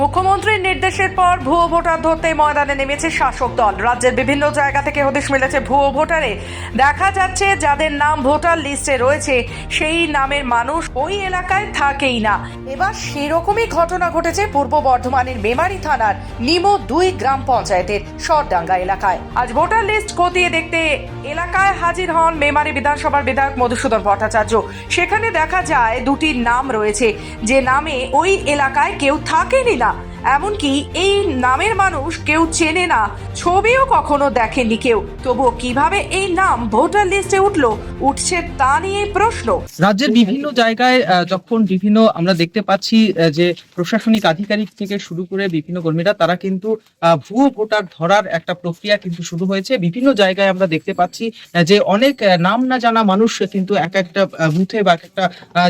মুখ্যমন্ত্রীর নির্দেশের পর ভুয়ো ভোটার ধরতে ময়দানে নেমেছে শাসক দল। রাজ্যের বিভিন্ন জায়গা থেকে হদিশ মিলেছে ভুয়ো ভোটারে। দেখা যাচ্ছে যাদের নাম ভোটার লিস্টে রয়েছে, সেই নামের মানুষ ওই এলাকায় থাকেই না। এবার সেরকমই ঘটনা ঘটেছে পূর্ব বর্ধমানের মেমারি থানার নিমো দুই গ্রাম পঞ্চায়েতের সরডাঙ্গা এলাকায়। আজ ভোটার লিস্ট খতিয়ে দেখতে এলাকায় হাজির হন মেমারি বিধানসভার বিধায়ক মধুসূদন ভট্টাচার্য। সেখানে দেখা যায় দুটি নাম রয়েছে। যে নামে ওই এলাকায় কেউ থাকেনি না। এমনকি এই নামের মানুষ কেউ চেনে না, ছবিও কখনো দেখেনি কেউ। তবুও কীভাবে এই নাম ভোটার লিস্টে উঠল, উঠছে তা নিয়ে প্রশ্ন। রাজ্যের বিভিন্ন জায়গায় যখন বিভিন্ন আমরা দেখতে পাচ্ছি যে প্রশাসনিক আধিকারিক থেকে শুরু করে বিভিন্ন কর্মীরা, তারা কিন্তু ভুয়ো ভোটার ধরার একটা প্রক্রিয়া কিন্তু শুরু হয়েছে। বিভিন্ন জায়গায় আমরা দেখতে পাচ্ছি যে অনেক নাম না জানা মানুষ কিন্তু এক একটা বুথে বা এক একটা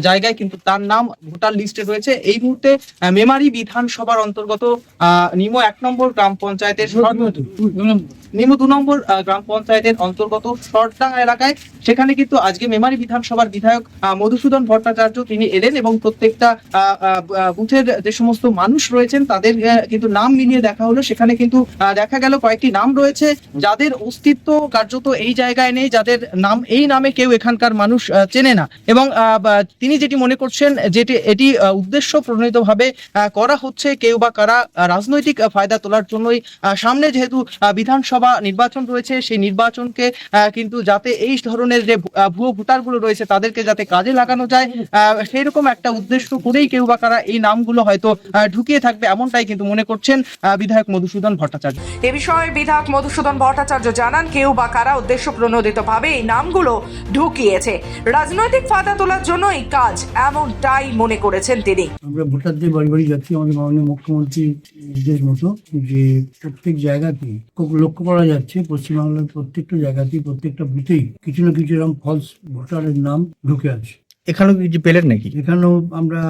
জায়গায় কিন্তু তার নাম ভোটার লিস্টে রয়েছে। এই মুহূর্তে মেমারি বিধানসভার অন্তর্গত আহ, নিমো এক নম্বর গ্রাম পঞ্চায়েতের নিমো দু নম্বর গ্রাম পঞ্চায়েতের অন্তর্গত সরডাঙ্গা এলাকায়। সেখানে কিন্তু আজকে মেমারি বিধানসভার বিধায়ক মধুসূদন ভট্টাচার্য তিনি এলেন এবং প্রত্যেকটা বুথের যে সমস্ত মানুষ রয়েছেন তাদের কিন্তু নাম মিলিয়ে দেখা হলো। সেখানে কিন্তু দেখা গেল কয়েকটি নাম রয়েছে যাদের অস্তিত্ব কার্যত এই জায়গায় নেই যাদের নাম এই নামে কেউ এখানকার মানুষ চেনে না। এবং তিনি যেটি মনে করছেন যেটি এটি উদ্দেশ্য প্রণীতভাবে করা হচ্ছে কেউ বা কারা রাজনৈতিক ফায়দা তোলার জন্যই। সামনে যেহেতু আহ, বিধানসভা নির্বাচন রয়েছে সেই নির্বাচনকে কিন্তু যাতে এই ধরনের যে ভুয়ো ভোটারগুলো রয়েছে তাদেরকে যাতে কাজে লাগানো যায় সেই রকম একটা উদ্দেশ্য করেই কেউ বা কারা এই নামগুলো হয়তো ঢুকিয়ে থাকবে এমনটাই কিন্তু মনে করছেন বিধায়ক মধুসূদন ভট্টাচার্য। এ বিষয়ে বিধায়ক মধুসূদন ভট্টাচার্য জানান কেউ বা কারা উদ্দেশ্য প্রণোদিতভাবে এই নামগুলো ঢুকিয়েছে। রাজনৈতিক ফায়দা তোলার জন্যই কাজ এমনটাই মনে করেছেন তিনি। আমরা ভোটারদের বাড়ি বাড়ি যাচ্ছি আমাদের মাননীয় মুখ্যমন্ত্রীর নির্দেশ মতো যে প্রত্যেক জায়গাতেই খুব লক্ষ্য করা যাচ্ছে পশ্চিমবাংলার প্রত্যেকটা জায়গাতেই প্রত্যেকটা বুথেই কিছু না কিছু এরকম ফলস ভোটারের নাম ঢুকে আছে। এখানেও কিছু পেলেন নাকি? এখানেও আমরা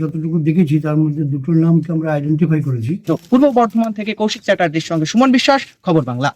যতটুকু দেখেছি তার মধ্যে দুটো নামকে আমরা আইডেন্টিফাই করেছি। তো পূর্ব বর্ধমান থেকে কৌশিক চ্যাটার্জির সঙ্গে সুমন বিশ্বাস খবর বাংলা।